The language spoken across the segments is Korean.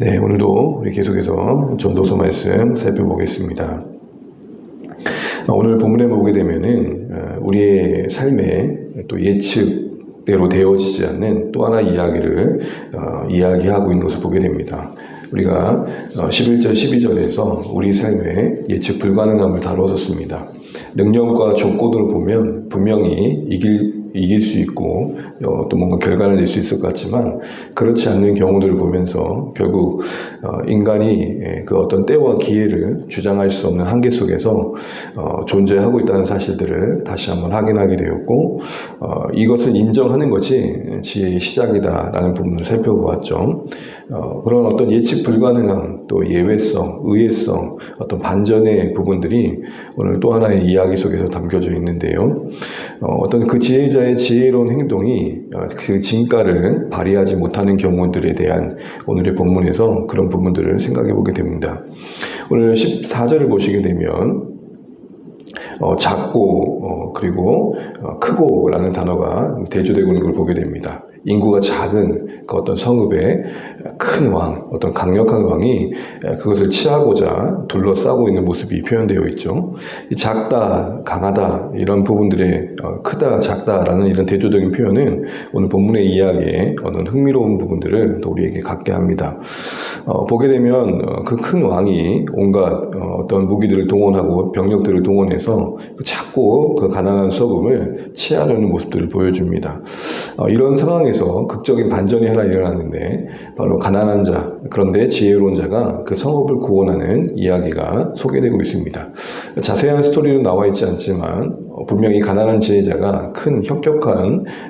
네, 오늘도 우리 계속해서 전도서 말씀 살펴보겠습니다. 어, 오늘 본문에 보게 되면은 어, 우리의 삶에 또 예측대로 되어지지 않는 또 하나 이야기를 어, 이야기하고 있는 것을 보게 됩니다. 우리가 어, 11절, 12절에서 우리 삶의 예측 불가능함을 다루었습니다. 능력과 조건을 보면 분명히 이길 이길 수 있고 어, 또 뭔가 결과를 낼 수 있을 것 같지만 그렇지 않는 경우들을 보면서 결국 어, 인간이 예, 그 어떤 때와 기회를 주장할 수 없는 한계 속에서 어, 존재하고 있다는 사실들을 다시 한번 확인하게 되었고 어, 이것을 인정하는 것이 지혜의 시작이다라는 부분을 살펴보았죠. 어, 그런 어떤 예측 불가능함 또 예외성, 의외성, 어떤 반전의 부분들이 오늘 또 하나의 이야기 속에서 담겨져 있는데요. 어, 어떤 그 지혜자 의 지혜로운 행동이 어, 그 진가를 발휘하지 못하는 경우들에 대한 오늘의 본문에서 그런 부분들을 생각해 보게 됩니다. 오늘 14절을 보시게 되면 어, 작고 어, 그리고 어, 크고라는 단어가 대조되고 있는 걸 보게 됩니다. 인구가 작은 그 어떤 성읍의 큰 왕, 어떤 강력한 왕이 그것을 취하고자 둘러싸고 있는 모습이 표현되어 있죠. 이 작다, 강하다 이런 부분들의 어, 크다, 작다라는 이런 대조적인 표현은 오늘 본문의 이야기에 어떤 흥미로운 부분들을 또 우리에게 갖게 합니다. 어, 보게 되면 그 큰 왕이 온갖 어, 떤 무기들을 동원하고 병력들을 동원해서 그 작고 그 가난한 서금을 취하려는 모습들을 보여줍니다. 어, 이런 상황에서 극적인 반전이 하나 일어나는데 바로 가난한 자 그런데 지혜로운 자가 그 성읍을 구원하는 이야기가 소개되고 있습니다. 자세한 스토리는 나와 있지 않지만 어, 분명히 가난한 지혜자가 큰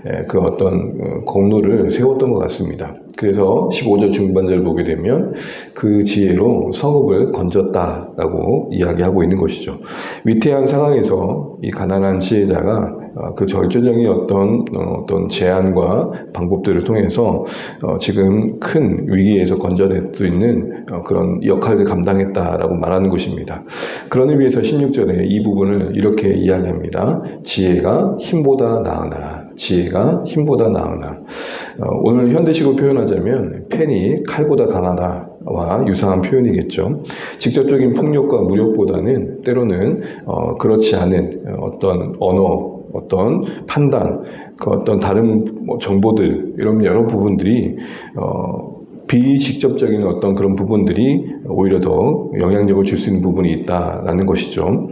에, 그 어떤 어, 공로를 세웠던 것 같습니다. 그래서 15절 중반절 보게 되면 그 지혜로 성읍을 건졌다라고 이야기하고 있는 것이죠. 위태한 상황에서 이 가난한 지혜자가 어, 그 절대적인 어떤 어, 어떤 제안과 방법들을 통해서 어, 지금 큰 위기에서 건져낼 수 있는 어, 그런 역할을 감당했다라고 말하는 것입니다. 그런 의미에서 16절에 이 부분을 이렇게 이야기합니다. 지혜가 힘보다 나으나 지혜가 힘보다 나으나 어, 오늘 현대식으로 표현하자면 펜이 칼보다 강하다와 유사한 표현이겠죠. 직접적인 폭력과 무력보다는 때로는 어, 그렇지 않은 어떤 언어 어떤 판단, 그 어떤 다른 뭐 정보들 이런 여러 부분들이 어, 비직접적인 어떤 그런 부분들이 오히려 더 영향력을 줄 수 있는 부분이 있다라는 것이죠.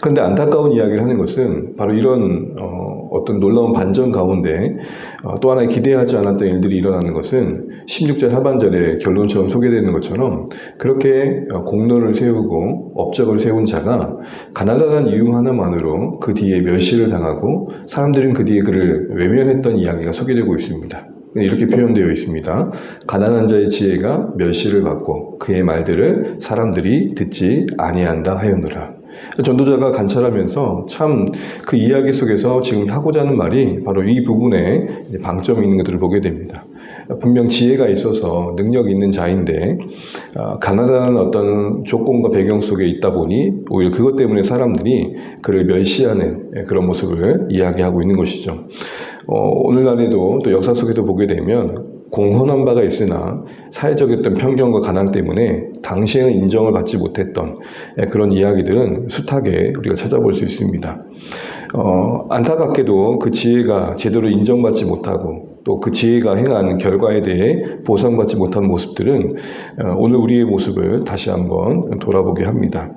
그런데 안타까운 이야기를 하는 것은 바로 이런 어, 어떤 놀라운 반전 가운데 어, 또 하나 기대하지 않았던 일들이 일어나는 것은 16절 하반절에 결론처럼 소개되는 것처럼 그렇게 어, 공로를 세우고 업적을 세운 자가 가난한 이유 하나만으로 그 뒤에 멸시를 당하고 사람들은 그 뒤에 그를 외면했던 이야기가 소개되고 있습니다. 이렇게 표현되어 있습니다. 가난한 자의 지혜가 멸시를 받고 그의 말들을 사람들이 듣지 아니한다 하였노라. 전도자가 관찰하면서 참 그 이야기 속에서 지금 하고자 하는 말이 바로 이 부분에 방점이 있는 것들을 보게 됩니다. 분명 지혜가 있어서 능력 있는 자인데 어, 가난한 어떤 조건과 배경 속에 있다 보니 오히려 그것 때문에 사람들이 그를 멸시하는 예, 그런 모습을 이야기하고 있는 것이죠. 어, 오늘날에도 또 역사 속에서 보게 되면 공헌한 바가 있으나 사회적 어떤 편견과 가난 때문에 당시에는 인정을 받지 못했던 예, 그런 이야기들은 숱하게 우리가 찾아볼 수 있습니다. 어, 안타깝게도 그 지혜가 제대로 인정받지 못하고 또 그 지혜가 행한 결과에 대해 보상받지 못한 모습들은 어, 오늘 우리의 모습을 다시 한번 돌아보게 합니다.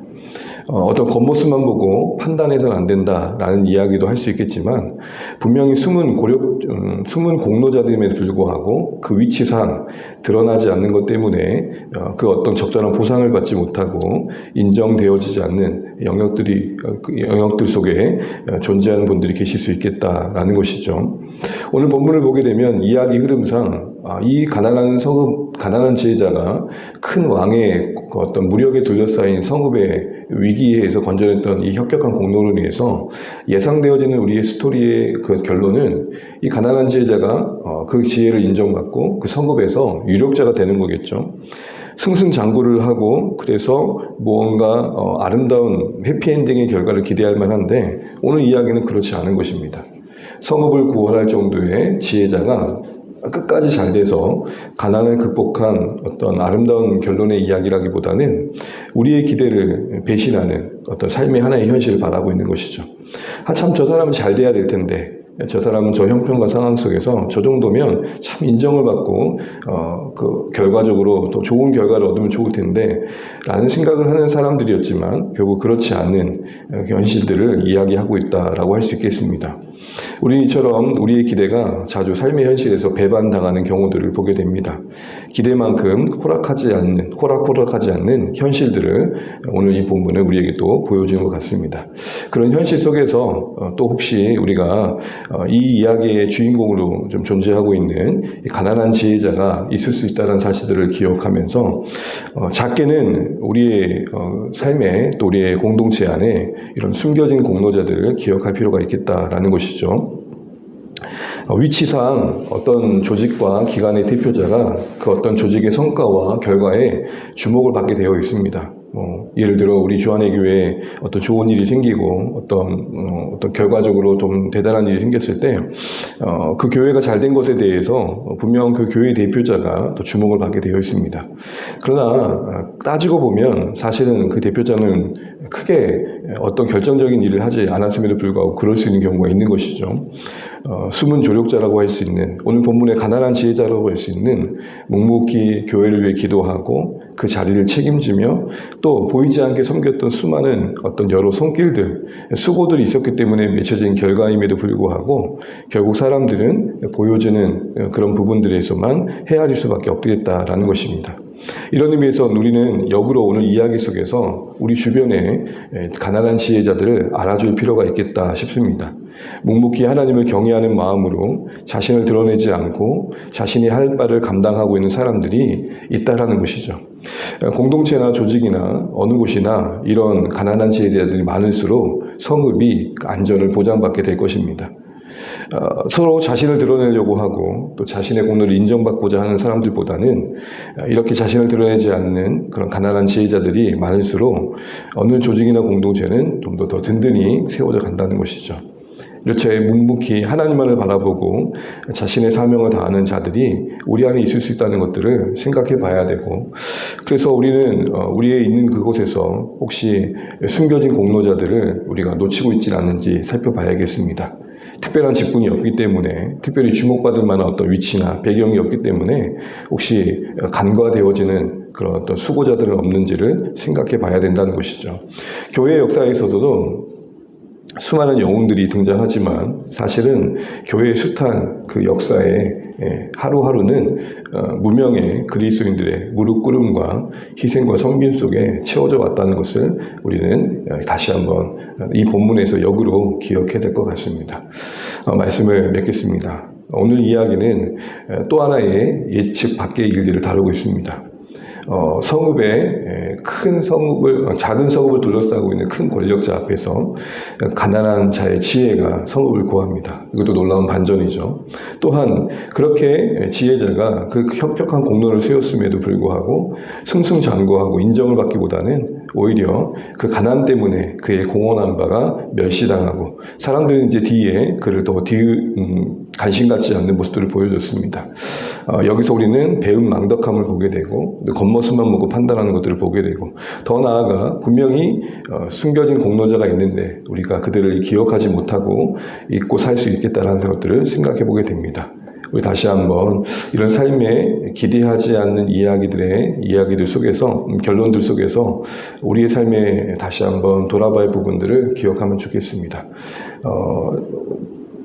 어, 어떤 겉모습만 보고 판단해서는 안 된다라는 이야기도 할 수 있겠지만 분명히 숨은 고력, 음, 숨은 공로자들임에도 불구하고 그 위치상 드러나지 않는 것 때문에 어, 그 어떤 적절한 보상을 받지 못하고 인정되어지지 않는 영역들이 어, 그 영역들 속에 어, 존재하는 분들이 계실 수 있겠다라는 것이죠. 오늘 본문을 보게 되면 이야기 흐름상 아, 이 가난한 성읍, 가난한 지혜자가 큰 왕의 그 어떤 무력에 둘러싸인 성읍의 위기에서 건져냈던 이 혁혁한 공로를 위해서 예상되어지는 우리의 스토리의 그 결론은 이 가난한 지혜자가 어, 그 지혜를 인정받고 그 성읍에서 유력자가 되는 거겠죠. 승승장구를 하고 그래서 무언가 어, 아름다운 해피엔딩의 결과를 기대할 만한데 오늘 이야기는 그렇지 않은 것입니다. 성읍을 구원할 정도의 지혜자가 끝까지 잘 돼서 가난을 극복한 어떤 아름다운 결론의 이야기라기보다는 우리의 기대를 배신하는 어떤 삶의 하나의 현실을 바라고 있는 것이죠. 아, 참, 저 사람은 잘 돼야 될 텐데. 저 사람은 저 형편과 상황 속에서 저 정도면 참 인정을 받고, 어, 그, 결과적으로 또 좋은 결과를 얻으면 좋을 텐데, 라는 생각을 하는 사람들이었지만, 결국 그렇지 않은 어, 현실들을 이야기하고 있다라고 할 수 있겠습니다. 우리는 이처럼 우리의 기대가 자주 삶의 현실에서 배반당하는 경우들을 보게 됩니다. 기대만큼 호락하지 않는, 호락호락하지 않는 현실들을 오늘 이 본문은 우리에게 또 보여주는 것 같습니다. 그런 현실 속에서 어, 또 혹시 우리가 어, 이 이야기의 주인공으로 좀 존재하고 있는 이 가난한 지혜자가 있을 수 있다는 사실들을 기억하면서 어, 작게는 우리의 어, 삶에 또 우리의 공동체 안에 이런 숨겨진 공로자들을 기억할 필요가 있겠다라는 것이 죠. 어, 위치상 어떤 조직과 기관의 대표자가 그 어떤 조직의 성과와 결과에 주목을 받게 되어 있습니다. 뭐 예를 들어 우리 주한의 교회에 어떤 좋은 일이 생기고 어떤 어, 어떤 결과적으로 좀 대단한 일이 생겼을 때 어, 그 교회가 잘 된 것에 대해서 분명 그 교회 대표자가 또 주목을 받게 되어 있습니다. 그러나 어, 따지고 보면 사실은 그 대표자는 크게 어떤 결정적인 일을 하지 않았음에도 불구하고 그럴 수 있는 경우가 있는 것이죠. 어, 숨은 조력자라고 할 수 있는 오늘 본문의 가난한 지혜자라고 할 수 있는 묵묵히 교회를 위해 기도하고 그 자리를 책임지며 또 보이지 않게 섬겼던 수많은 어떤 여러 손길들, 수고들이 있었기 때문에 맺혀진 결과임에도 불구하고 결국 사람들은 보여지는 그런 부분들에서만 헤아릴 수밖에 없겠다라는 것입니다. 이런 의미에서 우리는 역으로 오늘 이야기 속에서 우리 주변에 가난한 지혜자들을 알아줄 필요가 있겠다 싶습니다. 묵묵히 하나님을 경외하는 마음으로 자신을 드러내지 않고 자신이 할 바를 감당하고 있는 사람들이 있다라는 것이죠. 공동체나 조직이나 어느 곳이나 이런 가난한 지혜자들이 많을수록 성읍이 안전을 보장받게 될 것입니다. 어, 서로 자신을 드러내려고 하고 또 자신의 공로를 인정받고자 하는 사람들보다는 이렇게 자신을 드러내지 않는 그런 가난한 지혜자들이 많을수록 어느 조직이나 공동체는 좀 더 더 든든히 세워져 간다는 것이죠. 이렇게 묵묵히 하나님만을 바라보고 자신의 사명을 다하는 자들이 우리 안에 있을 수 있다는 것들을 생각해 봐야 되고 그래서 우리는 어, 우리의 있는 그곳에서 혹시 숨겨진 공로자들을 우리가 놓치고 있지 않는지 살펴봐야겠습니다. 특별한 직분이 없기 때문에 특별히 주목받을 만한 어떤 위치나 배경이 없기 때문에 혹시 간과되어지는 그런 어떤 수고자들은 없는지를 생각해 봐야 된다는 것이죠. 교회 역사에서도 수많은 영웅들이 등장하지만 사실은 교회의 숱한 그 역사에 예, 하루하루는 어, 무명의 그리스도인들의 무릎 꿇음과 희생과 섬김 속에 채워져 왔다는 것을 우리는 어, 다시 한번 이 본문에서 역으로 기억해야 될 것 같습니다. 어, 말씀을 맺겠습니다. 오늘 이야기는 또 하나의 예측 밖의 일들을 다루고 있습니다. 어, 성읍에 큰 성읍을 작은 성읍을 둘러싸고 있는 큰 권력자 앞에서 가난한 자의 지혜가 성읍을 구합니다. 이것도 놀라운 반전이죠. 또한 그렇게 지혜자가 그 혁혁한 공로를 세웠음에도 불구하고 승승장구하고 인정을 받기보다는 오히려 그 가난 때문에 그의 공헌한 바가 멸시당하고 사람들은 이제 뒤에 그를 더 뒤, 음, 관심 갖지 않는 모습들을 보여줬습니다. 어, 여기서 우리는 배움 망덕함을 보게 되고 겉모습만 보고 판단하는 것들을 보게 되고 더 나아가 분명히 어, 숨겨진 공로자가 있는데 우리가 그들을 기억하지 못하고 잊고 살 수 있겠다는 것들을 생각해 보게 됩니다. 우리 다시 한번 이런 삶에 기대하지 않는 이야기들의 이야기들 속에서 음, 결론들 속에서 우리의 삶에 다시 한번 돌아봐야 할 부분들을 기억하면 좋겠습니다. 어,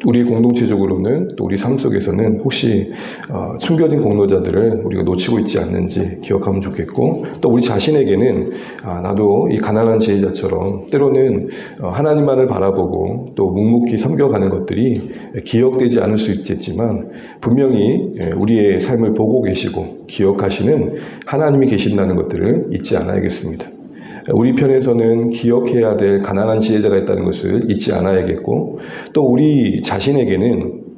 우리 공동체적으로는 또 우리 삶 속에서는 혹시 어, 숨겨진 공로자들을 우리가 놓치고 있지 않는지 기억하면 좋겠고 또 우리 자신에게는 아, 나도 이 가난한 지혜자처럼 때로는 어, 하나님만을 바라보고 또 묵묵히 섬겨가는 것들이 기억되지 않을 수 있겠지만 분명히 예, 우리의 삶을 보고 계시고 기억하시는 하나님이 계신다는 것들을 잊지 않아야겠습니다. 우리 편에서는 기억해야 될 가난한 지혜자가 있다는 것을 잊지 않아야겠고 또 우리 자신에게는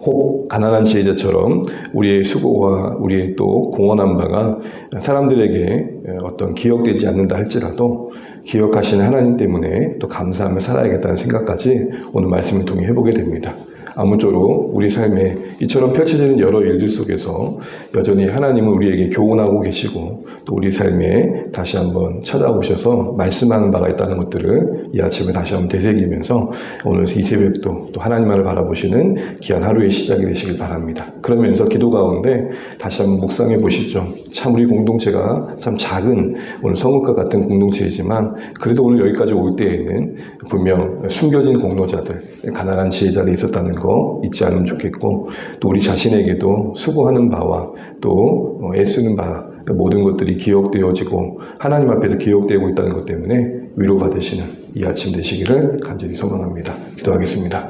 혹 가난한 지혜자처럼 우리의 수고와 우리의 또 공헌한 바가 사람들에게 어떤 기억되지 않는다 할지라도 기억하시는 하나님 때문에 또 감사하며 살아야겠다는 생각까지 오늘 말씀을 통해 해보게 됩니다. 아무쪼록 우리 삶에 이처럼 펼쳐지는 여러 일들 속에서 여전히 하나님은 우리에게 교훈하고 계시고 또 우리 삶에 다시 한번 찾아오셔서 말씀하는 바가 있다는 것들을 이 아침에 다시 한번 되새기면서 오늘 이 새벽도 또 하나님만을 바라보시는 귀한 하루의 시작이 되시길 바랍니다. 그러면서 기도 가운데 다시 한번 묵상해 보시죠. 참 우리 공동체가 참 작은 오늘 성읍과 같은 공동체이지만 그래도 오늘 여기까지 올 때에는 분명 숨겨진 공로자들, 가난한 지혜자들이 있었다는 거 잊지 않으면 좋겠고 또 우리 자신에게도 수고하는 바와 또 어, 애쓰는 바 모든 것들이 기억되어지고 하나님 앞에서 기억되고 있다는 것 때문에 위로받으시는 이 아침 되시기를 간절히 소망합니다. 기도하겠습니다.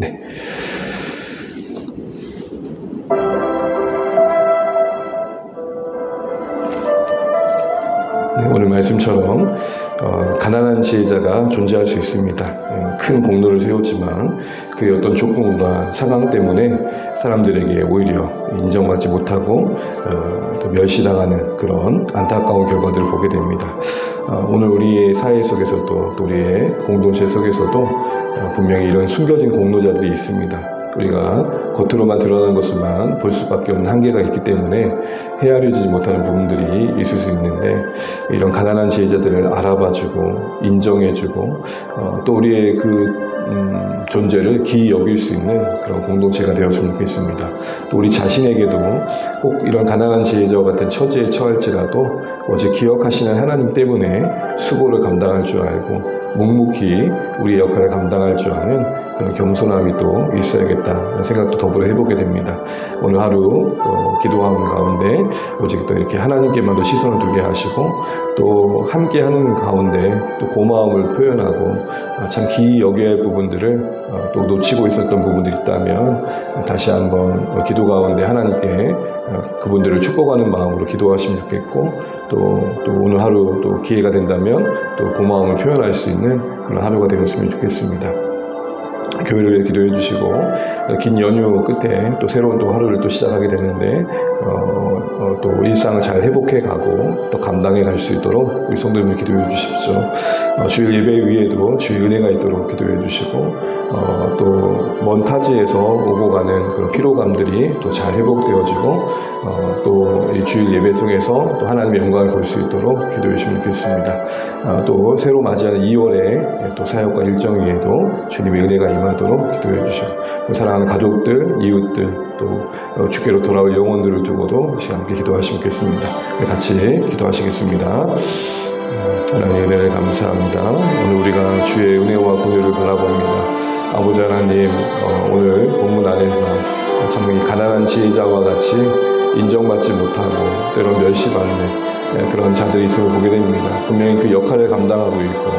네. 네, 오늘 말씀처럼 어, 가난한 지혜자가 존재할 수 있습니다. 예, 큰 공로를 세웠지만 그의 어떤 조건과 상황 때문에 사람들에게 오히려 인정받지 못하고 어, 또 멸시당하는 그런 안타까운 결과들을 보게 됩니다. 어, 오늘 우리의 사회 속에서도 또 우리의 공동체 속에서도 어, 분명히 이런 숨겨진 공로자들이 있습니다. 우리가 겉으로만 드러나는 것을만 볼 수밖에 없는 한계가 있기 때문에 헤아려지지 못하는 부분들이 있을 수 있는데 이런 가난한 지혜자들을 알아봐주고 인정해주고 어, 또 우리의 그 음, 존재를 기이 여길 수 있는 그런 공동체가 되었으면 좋겠습니다. 또 우리 자신에게도 꼭 이런 가난한 지혜자와 같은 처지에 처할지라도 오직 기억하시는 하나님 때문에 수고를 감당할 줄 알고 묵묵히 우리의 역할을 감당할 줄 아는 그런 겸손함이 또 있어야겠다 생각도 더불어 해보게 됩니다. 오늘 하루 어, 기도하는 가운데 오직 또 이렇게 하나님께만 도 시선을 두게 하시고 또 함께하는 가운데 또 고마움을 표현하고 아, 참 기이 여겨야 할 부분들을 어, 또 놓치고 있었던 부분들이 있다면 다시 한번 기도 가운데 하나님께 어, 그분들을 축복하는 마음으로 기도하시면 좋겠고 또, 또 오늘 하루 또 기회가 된다면 또 고마움을 표현할 수 있는 그런 하루가 되었으면 좋겠습니다. 교회를 기도해 주시고 긴 연휴 끝에 또 새로운 또 하루를 또 시작하게 되는데 어, 어, 또 일상을 잘 회복해 가고 또 감당해 갈 수 있도록 우리 성도님을 기도해 주십시오. 어, 주일 예배 위에도 주의 은혜가 있도록 기도해 주시고 어, 또먼 타지에서 오고 가는 그런 피로감들이 또 잘 회복되어지고 어, 또이 주일 예배 속에서 또 하나님의 영광을 볼 수 있도록 기도해 주시면 좋겠습니다. 어, 또 새로 맞이하는 2월에 또 사역과 일정 위에도 주님의 은혜가 임하도록 기도해 주시고 또 사랑하는 가족들, 이웃들 또 어, 주께로 돌아올 영혼들을 이 시간 함께 기도하시면 좋겠습니다. 네, 같이 기도하시겠습니다. 하나님 은혜를 감사합니다. 오늘 우리가 주의 은혜와 공유를 바라봅니다. 아버지 하나님, 어, 오늘 본문 안에서 참이 가난한 지혜자와 같이 인정받지 못하고 때로 멸시받는 예, 그런 자들이 있음을 보게 됩니다. 분명히 그 역할을 감당하고 있고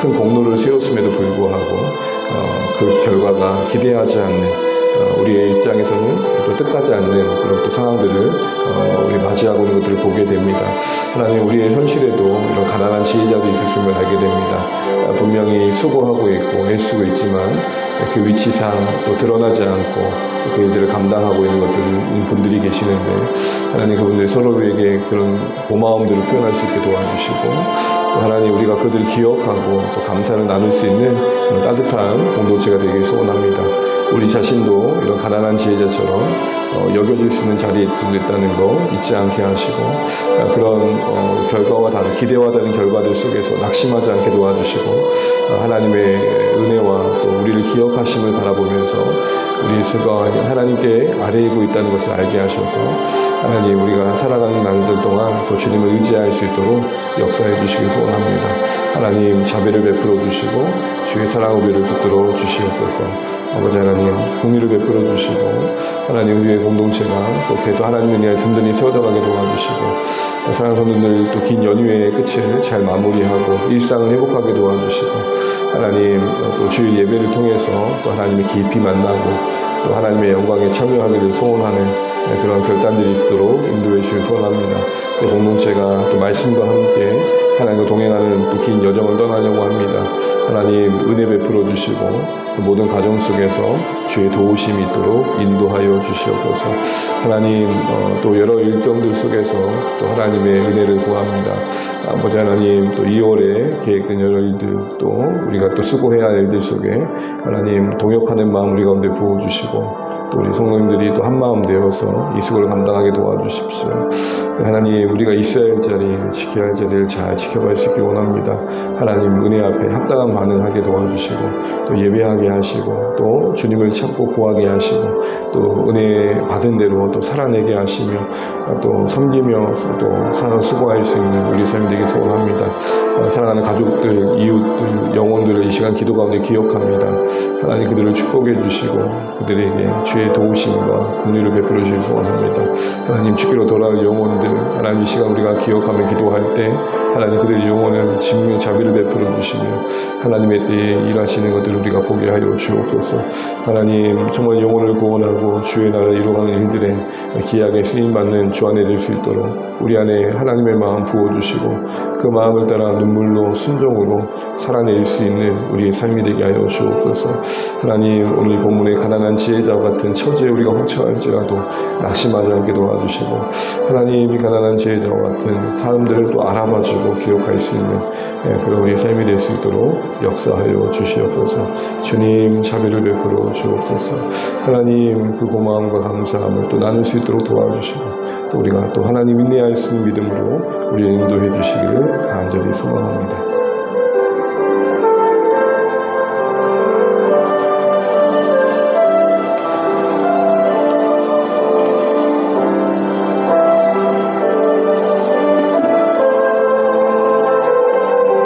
큰 공로를 세웠음에도 불구하고 어, 그 결과가 기대하지 않는 어, 우리의 입장에서는 또 뜻하지 않는 그런 또 상황들을 어, 우리 맞이하고 있는 것들을 보게 됩니다. 하나님 우리의 현실에도 이런 가난한 지혜자도 있으심을 알게 됩니다. 아, 분명히 수고하고 있고 애쓰고 있지만 그 위치상 또 드러나지 않고 그 일들을 감당하고 있는 것들 분들이 계시는데 하나님 그분들 서로에게 그런 고마움들을 표현할 수 있게 도와주시고 또 하나님 우리가 그들을 기억하고 또 감사를 나눌 수 있는 그런 따뜻한 공동체가 되길 소원합니다. 우리 자신도 이런 가난한 지혜자처럼 어, 여겨질 수 있는 자리에 있다는 거 잊지 않게 하시고 어, 그런 어, 결과와 다른 기대와 다른 결과들 속에서 낙심하지 않게 도와주시고 어, 하나님의 은혜와 또 우리를 기억하심을 바라보면서 우리 스가 하나님께 아래이고 있다는 것을 알게 하셔서 하나님 우리가 살아가는 날들 동안 또 주님을 의지할 수 있도록 역사해 주시길 소원합니다. 하나님 자비를 베풀어 주시고 주의 사랑 우리를 붙들어 주시옵소서. 아버지 하나님 공의를 베풀어 주시고 하나님 우리의 공동체가 또 계속 하나님의 은혜에 든든히 세워져가게 도와주시고 사랑하는 성도들 또 긴 연휴의 끝을 잘 마무리하고 일상을 회복하게 도와주시고 하나님 또 주일 예배를 통해서 또 하나님의 깊이 만나고 또 하나님의 영광에 참여하기를 소원하는 예, 그런 결단들이 있도록 인도해 주시길 소원합니다. 또 공동체가 또 말씀과 함께 하나님과 동행하는 또 긴 여정을 떠나려고 합니다. 하나님 은혜 베풀어 주시고 또 모든 가정 속에서 주의 도우심이 있도록 인도하여 주시옵소서. 하나님 어, 또 여러 일정들 속에서 또 하나님의 은혜를 구합니다. 아버지 하나님 또 2월에 계획된 여러 일들 또 우리가 또 수고해야 할 일들 속에 하나님 동역하는 마음 우리 가운데 부어 주시고 또 우리 성도님들이 또 한마음 되어서 이 수고를 감당하게 도와주십시오. 하나님 우리가 있어야 할 자리, 지켜야 할 자리를 잘수 있길 원합니다. 하나님 은혜 앞에 합당한 반응하게 도와주시고 또 예배하게 하시고 또 주님을 찾고 구하게 하시고 또 은혜 받은 대로 또 살아내게 하시며 또 섬기며 또 사는 수고할 수 있는 우리 삶이 되기 소원합니다. 어, 사랑하는 가족들, 이웃들, 영혼들을 이 시간 기도 가운데 기억합니다. 하나님 그들을 축복해 주시고 그들에게 주의 도우심과 긍휼을 베풀어 주시기 소원합니다. 하나님 주께로 돌아올 영혼들 하나님 이 시간 우리가 기억하며 기도할 때 하나님 그들의 영혼을 진명 자비를 베풀어 주시며 하나님의 때에 일하시는 것들을 우리가 보게 하여 주옵소서. 하나님 정말 영혼을 구원하고 주의 나라를 이루어가는 일들에 기약에 쓰임 받는 주 안에 될 수 있도록 우리 안에 하나님의 마음 부어 주시고 그 마음을 따라 눈물로 순종으로 살아낼 수 있는 우리의 삶이 되게 하여 주옵소서. 하나님 오늘 본문의 가난한 지혜자와 같은 처지에 우리가 홀쳐할지라도 낙심하지 않게 도와주시고 하나님 이 가난한 지혜자와 같은 사람들을 또 알아봐주고 기억할 수 있는 예, 그런 우리의 삶이 될 수 있도록 역사하여 주시옵소서. 주님 자비를 베풀어 주옵소서. 하나님 그 고마움과 감사함을 또 나눌 수 있도록 도와주시고 또 우리가 또 하나님 인내할 수 있는 믿음으로 우리를 인도해 주시기를 간절히 소망합니다.